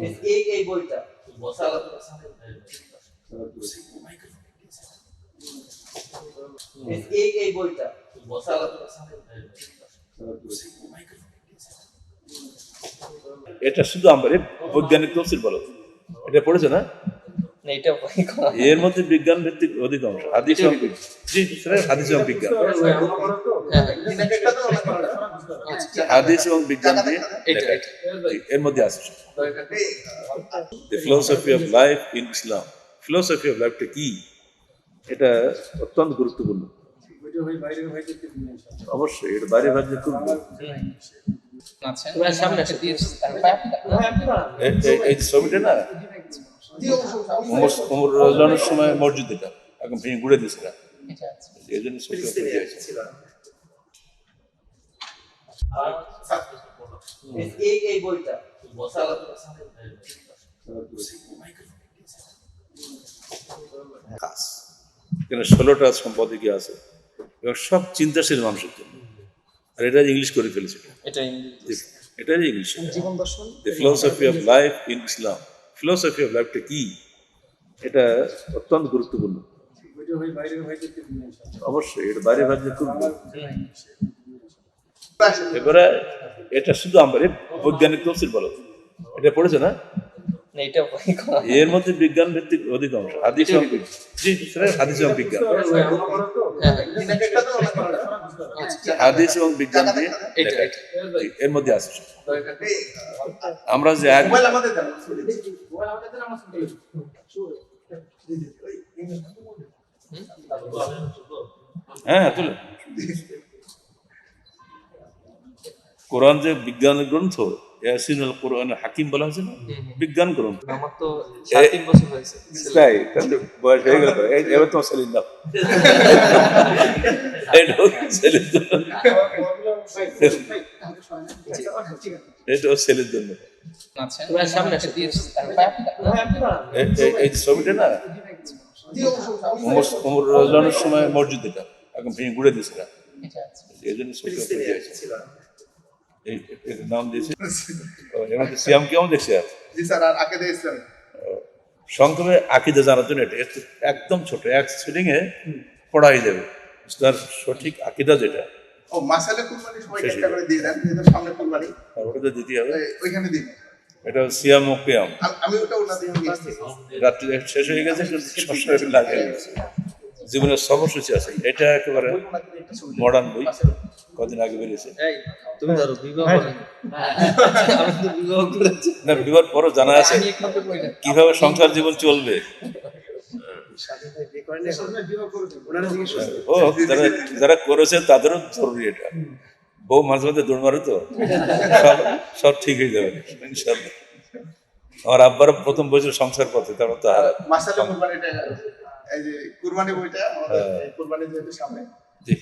এই- এই এই বইটা। এই- এই এই বইটা। এটা শুধু আমার বৈজ্ঞানিক তফসিল বলো। এটা পড়েছে না? না, এটা এর মধ্যে বিজ্ঞান ভিত্তিক অধিকাংশ হাদিস জি স্যার হাদিস বিজ্ঞান। হাদিস এবং বিজ্ঞান এর মধ্যে আছে। Philosophy of life in Islam philosophy of লাইফটা কি? এটা অত্যন্ত গুরুত্বপূর্ণ। অবশ্যই এটা বাইরে বাইরে খুব দিয়েছি এই- ছবিটা না সময় মসজিদ এটা এখন ভেঙে ঘুরে দিয়েছে এই জন্য এই- এই বইটা এখানে ষোলোটা সম্পাদকীয় আছে? এবং সব চিন্তাশীল মানুষের জন্য। আর এটা ইংলিশ করে ফেলেছে। এটা ইংলিশ। জীবন দর্শন? The philosophy of life in Islam philosophy of লাইফটা কি? এটা অত্যন্ত গুরুত্বপূর্ণ। অবশ্যই এটা বাইরে বাইরে খুব এবারে এটা শুধু আমার বৈজ্ঞানিক তফসিল বলো। এটা পড়েছে না? না, এটা এর মধ্যে বিজ্ঞান ভিত্তিক অধিকাংশ হাদিস হাদিস এবং বিজ্ঞান। হাদিস এবং বিজ্ঞান এর মধ্যে আছে। আমরা যে এক হ্যাঁ তুলে। কোরআন যে বিজ্ঞান গ্রন্থ ইয়াসিনুল কোরআন হাকিম বলা হয়েছে না? বিজ্ঞান গ্রন্থ। আমার তো তিন বছর হয়েছে। তাই তাহলে বয়স হয়ে গেল। এই- এবার তোমার সেলিন দাও। এটাও ছেলের এটাও ছেলের জন্য আছে সামনে আছে দিয়েছি এই- এই- এই ছবিটা না সময় মসজিদ এটা এখন ভেঙে ঘুরে দিয়েছে না এটা আছে এই জন্য নাম দিয়েছে ও, এর মধ্যে সিয়াম কেমন দেখছে জি স্যার আর আকেদে ইসলাম সংক্ষেপে আকিদে জানার জন্য এটা একদম ছোট এক সিটিং এ পড়া যাবে তার সঠিক আকিদা যেটা। ও মাসালে কুরবানি সবাই করে দিয়ে দেন যেহেতু সামনে কুরবানি। ওটা তো দিতে হবে। ওইখানে দিন। এটা সিয়াম ও কিয়াম আম- ওটা ওনাদের রাত্রি শেষ হয়ে গেছে লাগে জীবনের সর্বসূচি আছে। এটা একেবারে মডার্ন বই। কদিন আগে বেরিয়েছে। তুমি ধরো বিবাহ করে আমি তো বিবাহ করেছি। না বিবার পরও জানা আছে কীভাবে সংসার জীবন চলবে। ও যারা যারা করেছে তাদেরও জরুরি এটা। বউ মাঝে মাঝে দৌড় মারে তো। সব সব ঠিক হয়ে যাবে ইনশাল্লাহ। আমার আব্বার প্রথম বছর সংসার পথে তারপর তো এই যে কুরবানি বইটা আমাদের হ্যাঁ। কুরবানি যেহেতু সামনে। জি।